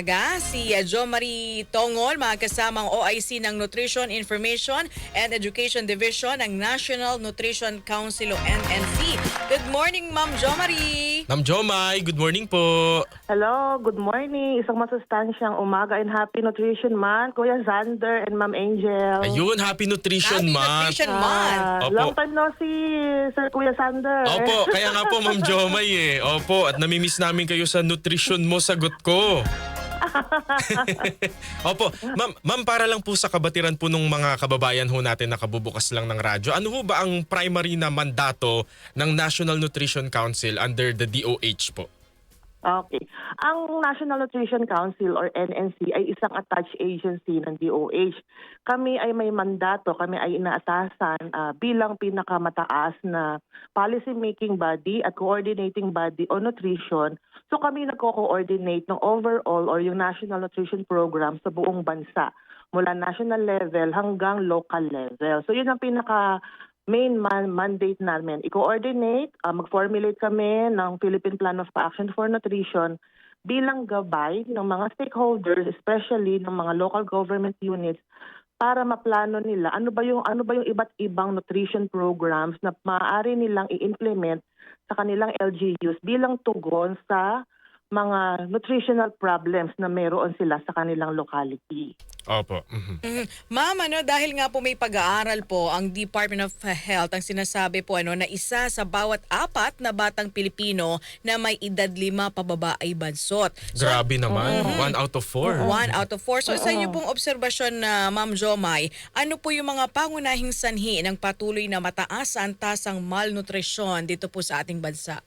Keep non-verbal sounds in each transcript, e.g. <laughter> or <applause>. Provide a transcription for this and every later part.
umaga si uh, Jo Marie Tongol, mga kasamang OIC ng Nutrition Information and Education Division ng National Nutrition Council o NNC. Good morning, Ma'am Jo Marie. Ma'am Jomay, good morning po. Hello, good morning. Isang masustansyang umaga and happy nutrition month, Kuya Xander and Ma'am Angel. Ayun, happy nutrition Happy month. Nutrition Month. Ah, Opo. long time no see, Sir Kuya Xander. Opo, kaya nga po Ma'am Jomay eh. Opo, at namimiss namin kayo sa nutrition mo, sagot ko. <laughs> Opo, ma'am, ma'am para lang po sa kabatiran po ng mga kababayan ho natin na kabubukas lang ng radyo. Ano ho ba ang primary na mandato ng National Nutrition Council under the DOH po? Okay. Ang National Nutrition Council or NNC ay isang attached agency ng DOH. Kami ay may mandato, kami ay inaasasan ah, bilang pinakamataas na policy making body at coordinating body on nutrition. So kami nagko-coordinate ng overall or yung National Nutrition Program sa buong bansa mula national level hanggang local level. So yun ang pinaka main man- mandate namin, i-coordinate, uh, mag-formulate kami ng Philippine Plan of Action for Nutrition bilang gabay ng mga stakeholders, especially ng mga local government units para maplano nila ano ba yung ano ba yung iba't ibang nutrition programs na maaari nilang i-implement sa kanilang LGUs bilang tugon sa mga nutritional problems na meron sila sa kanilang locality. Opo. mhm. Mhm. Ma'am, ano, dahil nga po may pag-aaral po ang Department of Health, ang sinasabi po ano, na isa sa bawat apat na batang Pilipino na may edad lima pababa ay bansot. So, Grabe naman. One out of four. One out of four. So sa inyo pong obserbasyon na Ma'am Jomay, ano po yung mga pangunahing sanhi ng patuloy na mataas ang tasang malnutrisyon dito po sa ating bansa?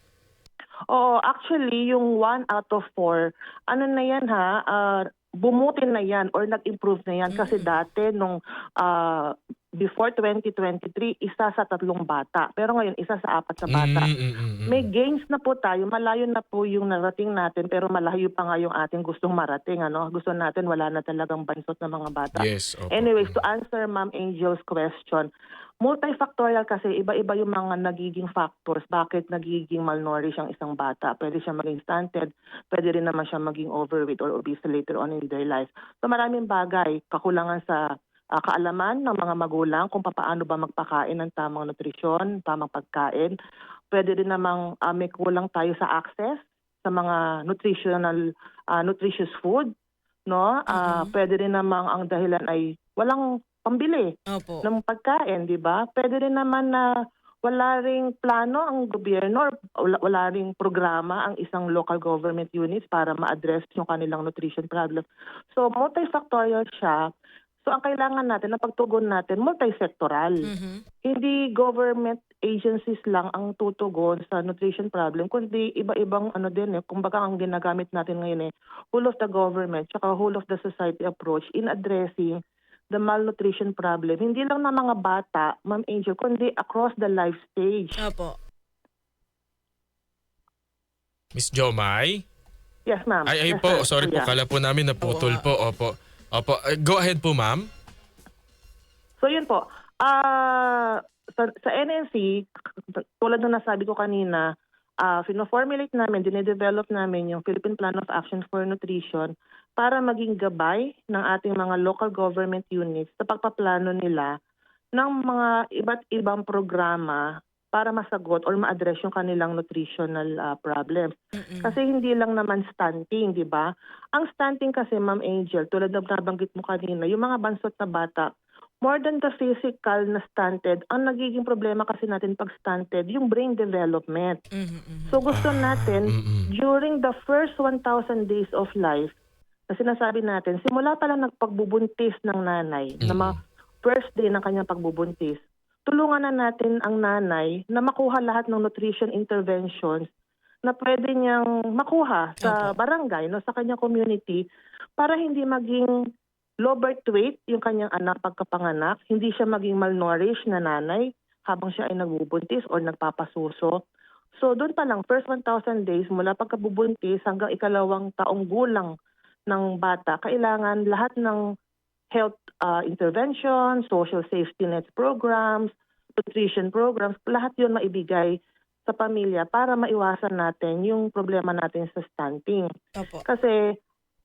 Oo, actually, yung one out of four, ano na yan ha, ah, bumuti na yan or nag-improve na yan. Kasi dati, nung ah, before 2023, isa sa tatlong bata. Pero ngayon, isa sa apat sa bata. Mm, mm, mm, mm. May gains na po tayo. Malayo na po yung narating natin, pero malayo pa nga yung ating gustong marating. Ano? Gusto natin, wala na talagang bansot ng mga bata. Yes, opo. Anyways, to answer Ma'am Angel's question, multifactorial kasi iba-iba yung mga nagiging factors bakit nagiging malnourished ang isang bata. Pwede siya maging stunted, pwede rin naman siya maging overweight or obese later on in their life. So maraming bagay, kakulangan sa ah, kaalaman ng mga magulang kung paano ba magpakain ng tamang nutrisyon, tamang pagkain. Pwede rin namang ah, may kulang tayo sa access sa mga nutritional ah, nutritious food, no? Ah, pwede rin namang ang dahilan ay walang pambili Opo. ng pagkain, di ba? Pwede rin naman na wala ring plano ang gobyerno or wala, wala ring programa ang isang local government units para ma-address yung kanilang nutrition problem. So multifactorial siya. So ang kailangan natin, na pagtugon natin, multisectoral. Mhm. Hindi government agencies lang ang tutugon sa nutrition problem, kundi iba-ibang ano din eh, kumbaga ang ginagamit natin ngayon eh, whole of the government, tsaka whole of the society approach in addressing the malnutrition problem. Hindi lang ng mga bata, Ma'am Angel, kundi across the life stage. Opo. Miss Jomay? Yes, ma'am. Ay, ay Yes, po. sir. Sorry po. Yeah. Kala po namin naputol po. Opo. Opo. Eh, Go ahead po, ma'am. So yun po. Ah sa, sa NNC, tulad ng nasabi ko kanina, uh, formulate namin, dinedevelop namin yung Philippine Plan of Action for Nutrition para maging gabay ng ating mga local government units sa pagpaplano nila ng mga iba't ibang programa para masagot or ma-address yung kanilang nutritional ah, problems. Kasi hindi lang naman stunting, di ba? Ang stunting kasi, Ma'am Angel, tulad ng nabanggit mo kanina, yung mga bansot na bata, more than the physical na stunted, ang nagiging problema kasi natin pag stunted, yung brain development. Mhm, mhm. So gusto natin, mm-mm. during the first 1,000 days of life, na sinasabi natin, simula pa lang nagpagbubuntis ng nanay, na mga first day ng kanyang pagbubuntis, tulungan na natin ang nanay na makuha lahat ng nutrition interventions na pwede niyang makuha sa barangay, no, sa kanyang community, para hindi maging low birth weight yung kanyang anak pagkapanganak, hindi siya maging malnourished na nanay habang siya ay nagbubuntis or nagpapasuso. So doon pa lang, first 1,000 days mula pagkabubuntis hanggang ikalawang taong gulang ng bata, kailangan lahat ng health uh, intervention, social safety net programs, nutrition programs, lahat yun maibigay sa pamilya para maiwasan natin yung problema natin sa stunting. Opo. Kasi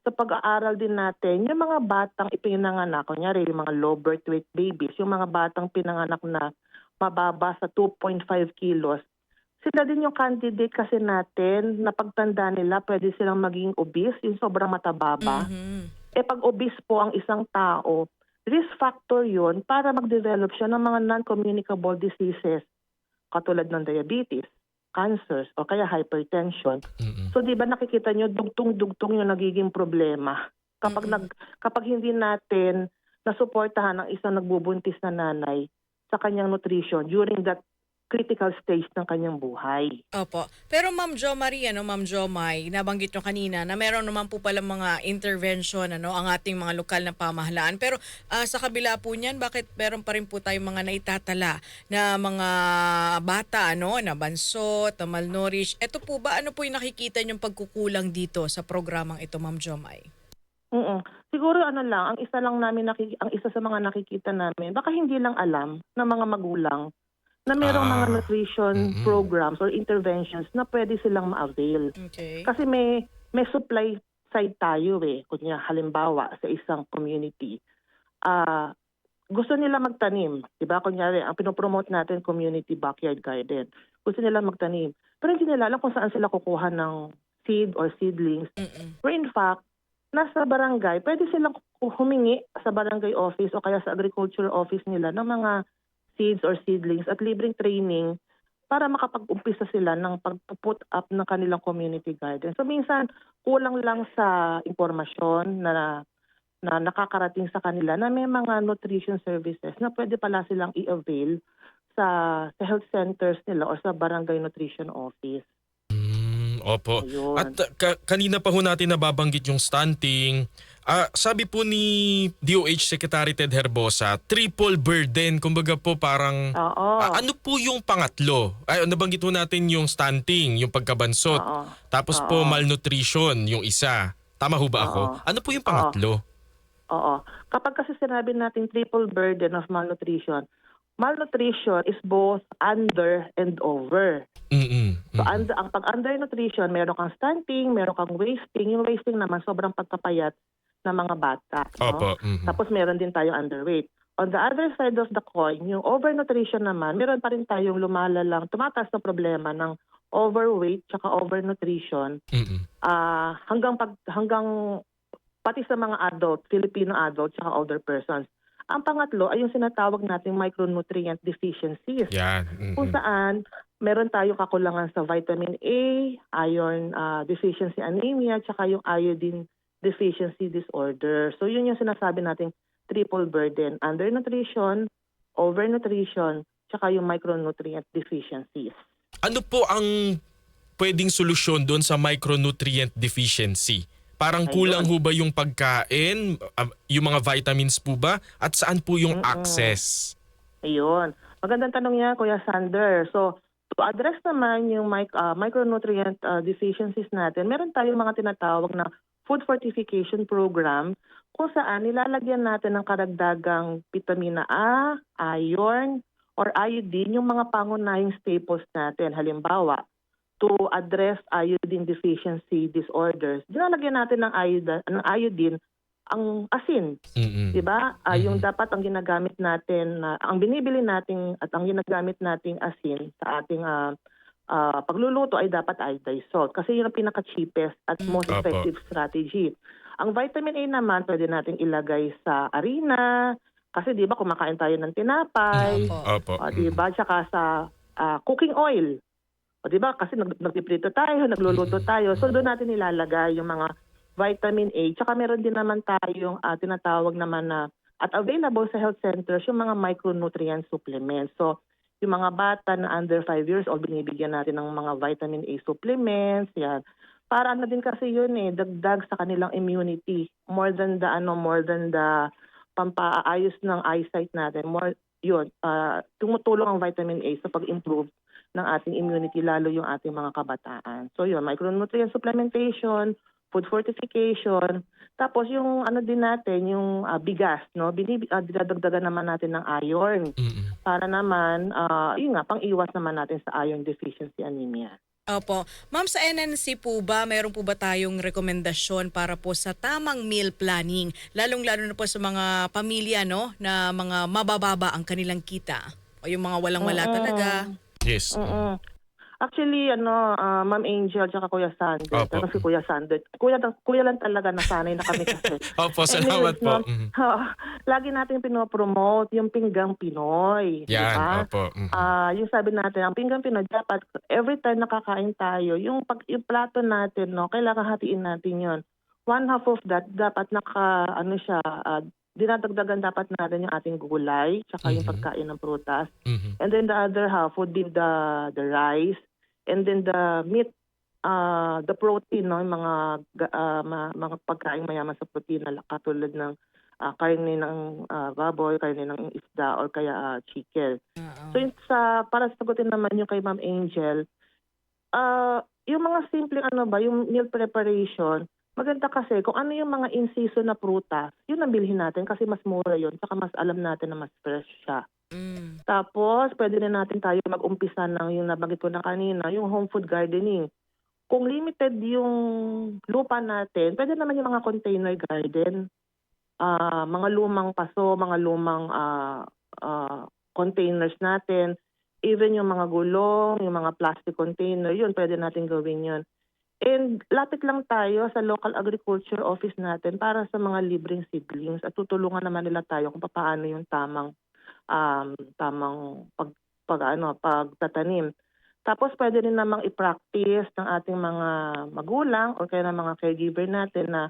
sa pag-aaral din natin, yung mga batang ipinanganak, kunyari yung mga low birth weight babies, yung mga batang pinanganak na mababa sa 2.5 kilos, sila din yung candidate kasi natin na pagtanda nila pwede silang maging obese, yung sobrang mataba ba. Mhm. Eh pag obese po ang isang tao, risk factor yun para mag-develop siya ng mga non-communicable diseases katulad ng diabetes, cancers, o kaya hypertension. Mm-mm. So 'di ba nakikita nyo dugtong-dugtong yung nagiging problema kapag Mm-mm. nag kapag hindi natin nasuportahan ang isang nagbubuntis na nanay sa kanyang nutrition during that critical stage ng kanyang buhay. Opo. Pero Ma'am Jo Marie, ano, Ma'am Jo May, nabanggit nyo kanina na meron naman po pala mga intervention ano, ang ating mga lokal na pamahalaan. Pero ah, sa kabila po niyan, bakit meron pa rin po tayong mga naitatala na mga bata ano, na bansot, na malnourished? Ito po ba, ano po yung nakikita yung pagkukulang dito sa programang ito, Ma'am Jo May? Oo. Siguro ano lang, ang isa lang namin nakik- ang isa sa mga nakikita namin, baka hindi lang alam ng mga magulang na merong Ah, mga nutrition mm-mm. programs or interventions na pwede silang ma-avail. Okay. Kasi may may supply side tayo eh. Kunya halimbawa sa isang community. Ah, gusto nila magtanim, 'di ba? Kunyari, ang pinopromote natin community backyard garden. Gusto nila magtanim. Pero hindi nila alam kung saan sila kukuha ng seed or seedlings. Mm-mm. Where in fact, nasa barangay, pwede silang humingi sa barangay office o kaya sa agriculture office nila ng mga seeds or seedlings at libreng training para makapag-umpisa sila ng pag-put up ng kanilang community garden. So minsan, kulang lang sa impormasyon na na nakakarating sa kanila na may mga nutrition services na pwede pala silang i-avail sa, sa health centers nila or sa barangay nutrition office. Mm, opo. Ayun. At ka- kanina pa ho natin nababanggit yung stunting. Ah, sabi po ni DOH Secretary Ted Herbosa, triple burden. Kumbaga po parang Oo. Ah, ano po yung pangatlo? Ay, nabanggit po natin yung stunting, yung pagkabansot. Oo. Tapos po Oo. malnutrition, yung isa. Tama ho ba ako? Oo. Ano po yung pangatlo? Oo. Kapag kasi sinabi natin triple burden of malnutrition, malnutrition is both under and over. Mm-mm. So Mm-mm. under, ang pag undernutrition, meron kang stunting, meron kang wasting. Yung wasting naman sobrang pagpapayat ng mga bata. no? Opo. mhm. Tapos meron din tayo underweight. On the other side of the coin, yung overnutrition naman, meron pa rin tayong lumalalang, tumataas na problema ng overweight tsaka overnutrition Mm-mm. ah hanggang pag hanggang pati sa mga adult, Filipino adults tsaka older persons. Ang pangatlo ay yung sinatawag nating micronutrient deficiencies. Yan. Kung mm-mm. saan meron tayo kakulangan sa vitamin A, iron ah, deficiency anemia, tsaka yung iodine deficiency disorder. So yun yung sinasabi nating triple burden, undernutrition, overnutrition, tsaka yung micronutrient deficiencies. Ano po ang pwedeng solusyon doon sa micronutrient deficiency? Parang Ayun. kulang ho ba yung pagkain, um, yung mga vitamins po ba? At saan po yung Mm-mm. access? Ayun. Magandang tanong niya, Kuya Sander. So, to address naman yung mic- ah, micronutrient ah, deficiencies natin, meron tayong mga tinatawag na food fortification program kung saan nilalagyan natin ng karagdagang vitamina A, iron, or iodine, yung mga pangunahing staples natin. Halimbawa, to address iodine deficiency disorders, dinalagyan natin ng iodine, ng iodine ang asin, Mm-mm. 'di ba? Ah, yung Mhm. dapat ang ginagamit natin na ang binibili nating at ang ginagamit nating asin sa ating ah, ah, pagluluto ay dapat iodized salt kasi yun ang pinaka cheapest at Mm. most Opo. effective strategy. Ang vitamin A naman pwede nating ilagay sa harina kasi 'di ba kumakain tayo ng tinapay, Mm, Opo. o, 'di ba? Tsaka sa ah, cooking oil. O 'di ba? Kasi nag nagpiprito tayo, nagluluto tayo. So doon natin ilalagay yung mga vitamin A. Tsaka meron din naman tayong ah, tinatawag naman na at available sa health centers yung mga micronutrient supplements. So yung mga bata na under 5 years old, binibigyan natin ng mga vitamin A supplements, yan. Para ano din kasi yun eh, dagdag sa kanilang immunity. More than the, ano, more than the pampaayos ng eyesight natin. More, yun, ah, tumutulong ang vitamin A sa pag-improve ng ating immunity, lalo yung ating mga kabataan. So yun, micronutrient supplementation, food fortification, tapos yung ano din natin, yung ah, bigas, no? Binib uh, dinadagdagan naman natin ng iron Mm-mm. Para naman, ah, yun nga, pang iwas naman natin sa iron deficiency anemia. Opo. Ma'am, sa NNC po ba, meron po ba tayong rekomendasyon para po sa tamang meal planning? Lalong-lalo na po sa mga pamilya, no? Na mga mabababa ang kanilang kita. O yung mga walang-wala Oo. talaga. Yes. Mm-mm. Actually, ano, ah, Ma'am Angel at Kuya Sander, Opo. kasi Kuya Sander, kuya, kuya lang talaga nasanay na kami kasi. <laughs> Opo, salamat Anyways, po. no, Mhm. <laughs> lagi natin pinopromote yung pinggang Pinoy. Yan, opo. Mhm. Ah, yung sabi natin, ang pinggang Pinoy dapat every time nakakain tayo, yung pag yung plato natin, no, kailangan hatiin natin 'yon. One half of that dapat naka ano siya, ah, dinadagdagan dapat natin yung ating gulay, tsaka yung Mhm. pagkain ng prutas. Mhm. And then the other half would be the the rice and then the meat uh the protein no yung mga ga- ma- mga pagkain mayaman sa protein na katulad ng ah, karne ng ah, baboy, karne ng isda or kaya ah, chicken. Oo. So sa para sagutin naman yung kay Ma'am Angel, ah yung mga simpleng ano ba, yung meal preparation, maganda kasi kung ano yung mga in-season na prutas, yun ang bilhin natin kasi mas mura yun, saka mas alam natin na mas fresh siya. Mm. Tapos, pwede rin natin tayo mag-umpisa ng yung nabanggit ko na kanina, yung home food gardening. Kung limited yung lupa natin, pwede naman yung mga container garden. Ah, mga lumang paso, mga lumang ah, ah, containers natin. Even yung mga gulong, yung mga plastic container, yun, pwede natin gawin yun. And lapit lang tayo sa local agriculture office natin para sa mga libreng seedlings at tutulungan naman nila tayo kung paano yung tamang um, tamang pag, pag ano, pagtatanim. Tapos pwede rin namang i-practice ng ating mga magulang o kaya ng mga caregiver natin na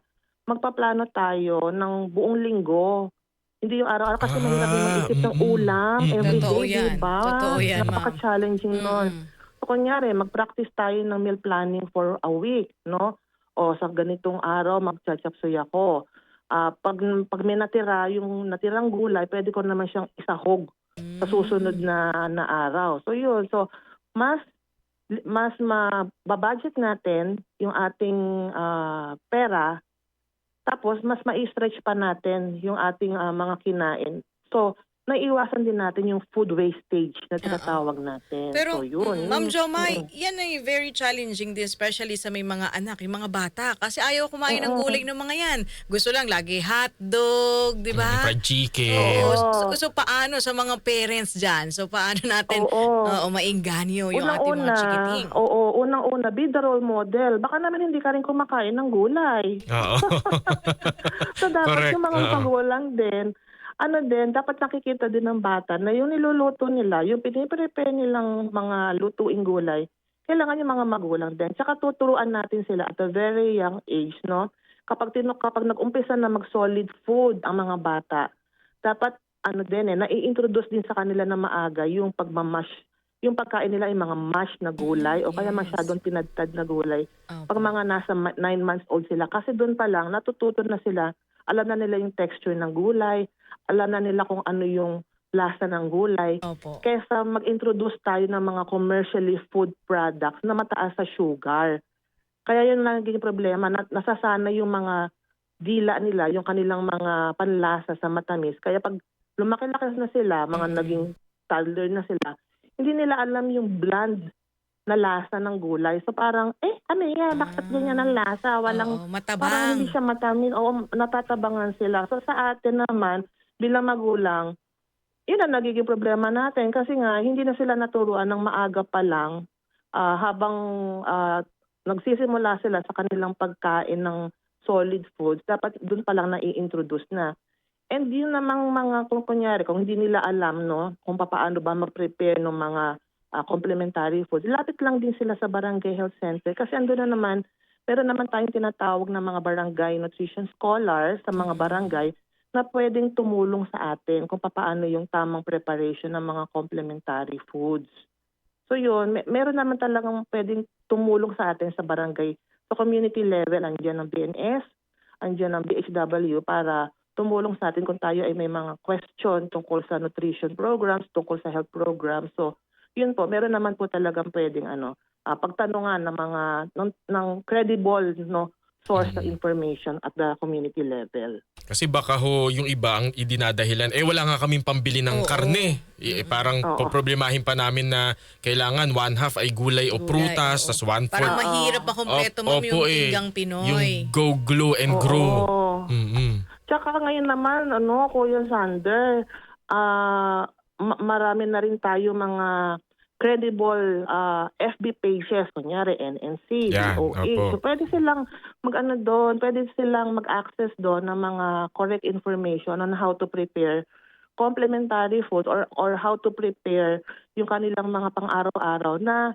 magpaplano tayo ng buong linggo. Hindi yung araw-araw kasi Ah, mahirap yung mag-isip ng ulam Mm. every Totoo day, yan. diba? Totoo yan. Napaka-challenging nun. Mm. So, kunyari, mag-practice tayo ng meal planning for a week, no? O sa ganitong araw, mag-chachapsuy ako. Ah, pag, pag may natira, yung natirang gulay, pwede ko naman siyang isahog sa susunod na, na araw. So, yun. So, mas mas mababudget natin yung ating ah, pera tapos mas ma-stretch pa natin yung ating ah, mga kinain. So, naiiwasan din natin yung food wastage na tinatawag natin. Pero, so, yun. Ma'am Jomay, Mm. yan ay very challenging din, especially sa may mga anak, yung mga bata. Kasi ayaw kumain ng gulay ng mga yan. Gusto lang lagi hotdog, di ba? Fried chicken. Oo. So, so, paano sa mga parents dyan? So, paano natin Oo. oo, mainganyo yung ating mga chikiting? oo, unang-una, be the role model. Baka naman hindi ka rin kumakain ng gulay. Oo. <laughs> So dapat Correct, yung mga oo. magulang din, ano din, dapat nakikita din ng bata na yung niluluto nila, yung piniprepare nilang mga lutuing gulay, kailangan yung mga magulang din. Tsaka tuturuan natin sila at a very young age, no? Kapag, tinu- kapag nag-umpisa na mag-solid food ang mga bata, dapat ano din eh, nai-introduce din sa kanila na maaga yung pagmamash, yung pagkain nila ay mga mash na gulay o kaya Yes. masyadong tinadtad na gulay Opo. pag mga nasa 9 months old sila. Kasi doon pa lang, natututo na sila, alam na nila yung texture ng gulay, alam na nila kung ano yung lasa ng gulay. Opo. Kesa mag-introduce tayo ng mga commercially food products na mataas sa sugar. Kaya yun lang naging problema, na, nasasana yung mga dila nila, yung kanilang mga panlasa sa matamis. Kaya pag lumaki-laki na sila, mga Mm. naging toddler na sila, hindi nila alam yung bland na lasa ng gulay. So parang, eh, ano yan? Bakit Ah. ganyan ang lasa? Walang, Oo, parang matabang. hindi siya matamin. Oo, natatabangan sila. So sa atin naman, bilang magulang, yun ang nagiging problema natin. Kasi nga, hindi na sila naturuan ng maaga pa lang ah, habang ah, nagsisimula sila sa kanilang pagkain ng solid foods. Dapat dun pa lang nai-introduce na. And yun namang mga, kung kunyari, kung hindi nila alam, no, kung paano ba mag-prepare ng mga ah, complementary foods, lapit lang din sila sa barangay health center. Kasi ando na naman, meron naman tayong tinatawag na mga barangay nutrition scholars sa mga barangay na pwedeng tumulong sa atin kung paano yung tamang preparation ng mga complementary foods. So yun, may, meron naman talagang pwedeng tumulong sa atin sa barangay. Sa community level, andyan ang BNS, andyan ang BHW para tumulong sa atin kung tayo ay may mga question tungkol sa nutrition programs, tungkol sa health programs. So yun po, meron naman po talagang pwedeng ano, ah, pagtanungan ng mga ng, ng credible no source ng information at the community level. Kasi baka ho yung iba ang idinadahilan, eh wala nga kaming pambili ng Oo. karne. Eh, parang Oo. poproblemahin pa namin na kailangan one half ay gulay o Gulay, prutas, oo. tas one Parang fourth. mahirap makompleto, Op- ma'am, yung opo eh. Pinoy. Yung go, glow, and grow. Oo. Mm-mm. Tsaka ngayon naman, ano, Kuya Sander, ah ma- marami na rin tayo mga credible ah, FB pages, kunyari NNC, Yan, opo. So pwede silang mag-ano doon, pwede silang mag-access doon ng mga correct information on how to prepare complementary food or or how to prepare yung kanilang mga pang-araw-araw na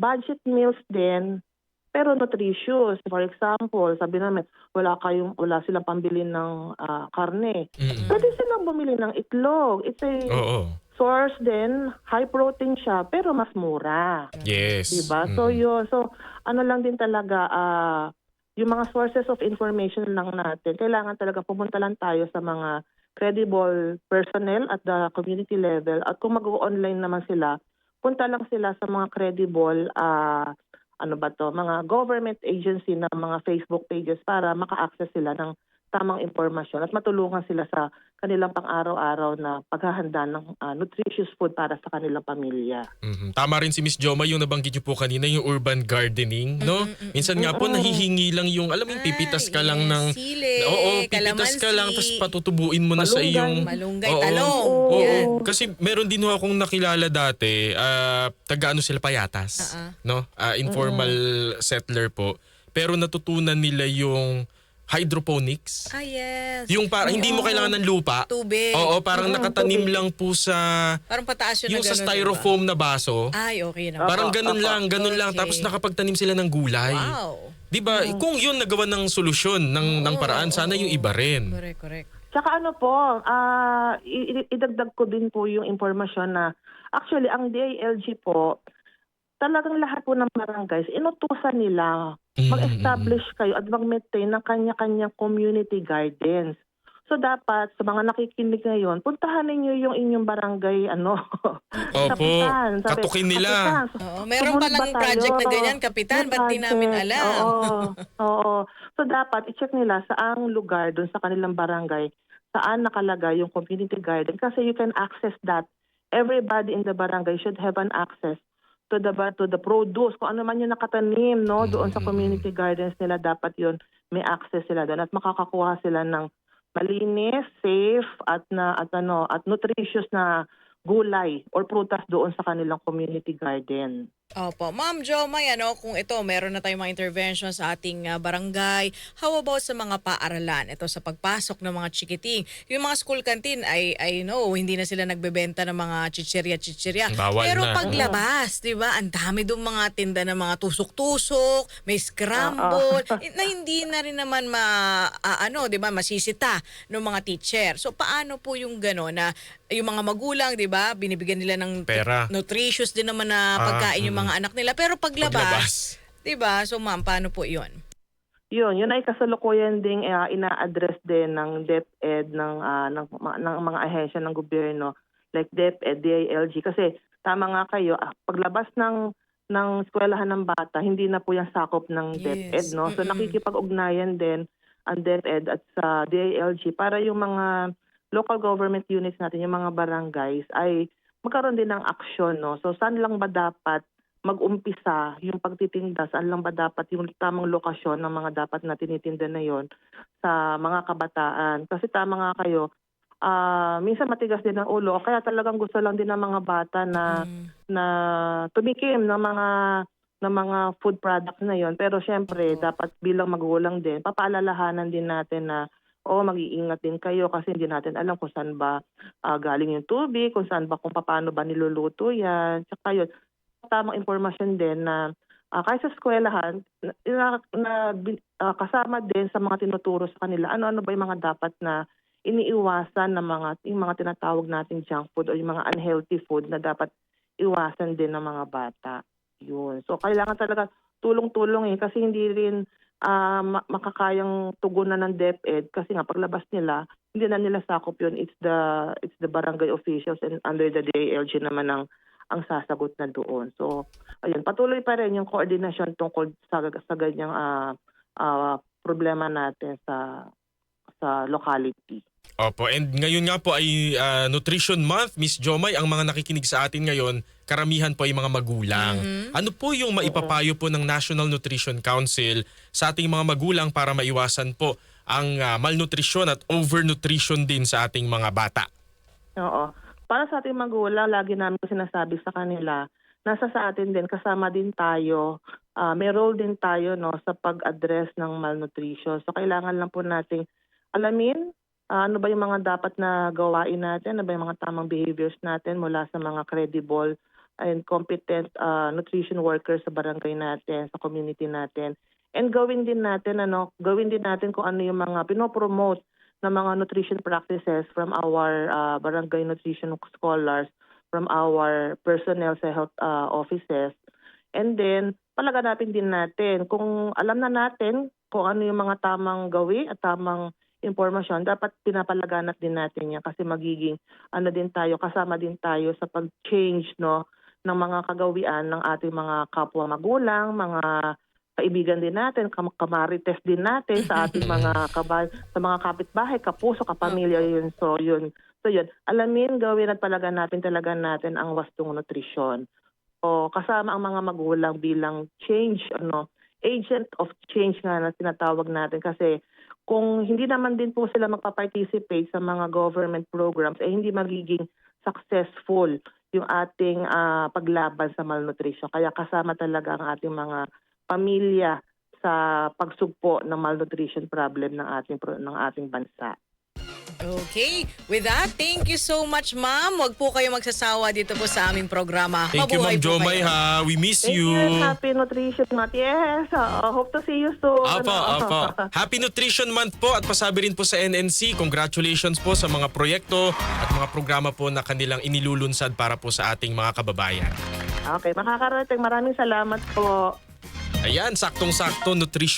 budget meals din pero nutritious. For example, sabi namin, wala kayong wala silang pambili ng ah, karne. Mm-mm. Pwede silang bumili ng itlog. It's a Oo. Source din, high protein siya, pero mas mura. Yes. Diba? So Mm-mm. yun, so ano lang din talaga, ah, yung mga sources of information lang natin, kailangan talaga pumunta lang tayo sa mga credible personnel at the community level at kung mag-online naman sila, punta lang sila sa mga credible ah, ano ba to, mga government agency na mga Facebook pages para maka-access sila ng tamang impormasyon at matulungan sila sa kanilang pang-araw-araw na paghahanda ng ah, nutritious food para sa kanilang pamilya. Mhm. Tama rin si Miss Joma yung nabanggit niyo po kanina yung urban gardening, no? Minsan nga po nahihingi lang yung alam mo yung pipitas ka lang ng Sili, Oo, pipitas ka lang tapos patutubuin mo na sa Malunggay. iyong Malunggay, Oo. talong. Oo. Yan. Kasi meron din ho akong nakilala dati, ah, taga ano sila payatas, ah. no? Ah, informal settler po. Pero natutunan nila yung hydroponics. Ah, yes. Yung para hindi mo kailangan ng lupa. Tubig. Oo, parang nakatanim lang po sa Parang pataas yun yung na sa ganun, styrofoam na baso. diba? Ay, okay naman. Parang ganun Opo, lang, ganun lang. Okay. Tapos nakapagtanim sila ng gulay. Wow. 'Di ba? Kung 'yun nagawa ng solusyon ng ng paraan, sana yung iba rin. Correct, correct. Tsaka ano po, ah i- i- idagdag ko din po yung impormasyon na actually ang DILG po, talagang lahat po ng barangays, inutusan nila Mm, mag-establish kayo at mag-maintain ng kanya-kanyang community gardens. So dapat sa mga nakikinig ngayon, puntahan ninyo yung inyong barangay ano. <laughs> Opo, kapitan. Sabi, katukin nila. "Kapitan, Oo, meron ba tayo?" project na ganyan, Kapitan. Ba't di namin alam? Oo. Oo. So dapat i-check nila saang lugar doon sa kanilang barangay saan nakalagay yung community garden kasi you can access that. Everybody in the barangay should have an access to the to the produce kung ano man yung nakatanim no doon sa community gardens nila dapat yun may access sila doon at makakakuha sila ng malinis, safe at na at ano at nutritious na gulay or prutas doon sa kanilang community garden. Opo. Ma'am Jo, may ano, kung ito, meron na tayong mga intervention sa ating ah, barangay. How about sa mga paaralan? Ito sa pagpasok ng mga chikiting. Yung mga school canteen, I, I know, hindi na sila nagbebenta ng mga chichirya-chichirya. Bawal Pero na. paglabas, di ba, ang dami doon mga tinda ng mga tusok-tusok, may scramble, eh, na hindi na rin naman ma, ah, ano, di ba, masisita ng mga teacher. So, paano po yung gano'n na yung mga magulang, di ba, binibigyan nila ng Pera. nutritious din naman na Ah, pagkain yung mga anak nila. Pero paglabas, Paglabas. 'di ba? So ma'am, paano po 'yon? Yun, yun ay kasalukuyan ding uh, ina-address din ng DepEd ng, ah, ng, ma- ng mga ahensya ng gobyerno like DepEd, DILG kasi tama nga kayo, ah, paglabas ng ng eskwelahan ng bata, hindi na po yung sakop ng Yes. DepEd, no? So Mm-mm. nakikipag-ugnayan din ang DepEd at sa DILG para yung mga local government units natin, yung mga barangays ay magkaroon din ng aksyon, no? So saan lang ba dapat mag-umpisa yung pagtitinda, saan lang ba dapat yung tamang lokasyon ng mga dapat na tinitinda na yon sa mga kabataan. Kasi tama nga kayo, ah minsan matigas din ang ulo, kaya talagang gusto lang din ng mga bata na Mm. na tumikim ng mga ng mga food products na yon. Pero syempre, Oo. dapat bilang magulang din, papaalalahanan din natin na o mag-iingat din kayo kasi hindi natin alam kung saan ba ah, galing yung tubig, kung saan ba, kung paano ba niluluto yan. Tsaka yun, tamang impormasyon din na ah, kahit sa eskwelahan, na, na, ah, kasama din sa mga tinuturo sa kanila, ano-ano ba yung mga dapat na iniiwasan ng mga yung mga tinatawag nating junk food o yung mga unhealthy food na dapat iwasan din ng mga bata. Yun. So kailangan talaga tulong-tulong eh kasi hindi rin ma- makakayang tugunan ng DepEd kasi nga paglabas nila hindi na nila sakop yun it's the it's the barangay officials and under the DILG naman ang ang sasagot na doon. So ayun patuloy pa rin yung koordinasyon tungkol sa sa ganyang ah, ah, problema natin sa sa locality. Opo, and ngayon nga po ay ah, Nutrition Month. Miss Jomay, ang mga nakikinig sa atin ngayon, karamihan po ay mga magulang. Ano po yung maipapayo po ng National Nutrition Council sa ating mga magulang para maiwasan po ang ah, malnutrition at overnutrition din sa ating mga bata? Oo. Para sa ating magulang, lagi namin sinasabi sa kanila, nasa sa atin din, kasama din tayo, ah, may role din tayo no, sa pag-address ng malnutrition. So kailangan lang po nating alamin ah, ano ba yung mga dapat na gawain natin, ano ba yung mga tamang behaviors natin mula sa mga credible and competent ah, nutrition workers sa barangay natin, sa community natin. And gawin din natin ano, gawin din natin kung ano yung mga pinopromote ng mga nutrition practices from our uh, barangay nutrition scholars, from our personnel sa health uh, offices. And then, palaganapin din natin kung alam na natin kung ano yung mga tamang gawin at tamang impormasyon, dapat pinapalaganap din natin yan kasi magiging ano din tayo, kasama din tayo sa pag-change no, ng mga kagawian ng ating mga kapwa magulang, mga kaibigan din natin, kam- kamarites din natin sa ating <laughs> mga kabal, sa mga kapitbahay, kapuso, kapamilya yun. So yun. So yun, alamin, gawin at palaganapin talaga natin ang wastong nutrisyon. O kasama ang mga magulang bilang change, ano, agent of change nga na tinatawag natin kasi kung hindi naman din po sila magpa-participate sa mga government programs, eh hindi magiging successful yung ating ah, paglaban sa malnutrition. Kaya kasama talaga ang ating mga pamilya sa pagsugpo ng malnutrition problem ng ating pro- ng ating bansa. Okay. With that, thank you so much, ma'am. Huwag po kayo magsasawa dito po sa aming programa. Thank you, Mabuhay Ma'am po Jomay ha. We miss Thank you. you. Happy Nutrition Month. Yes. Uh, hope to see you soon. Apo, <laughs> apo. Happy Nutrition Month po at pasabi rin po sa NNC. Congratulations po sa mga proyekto at mga programa po na kanilang inilulunsad para po sa ating mga kababayan. Okay, makakarating. Maraming salamat po. Ayan, saktong-sakto nutrition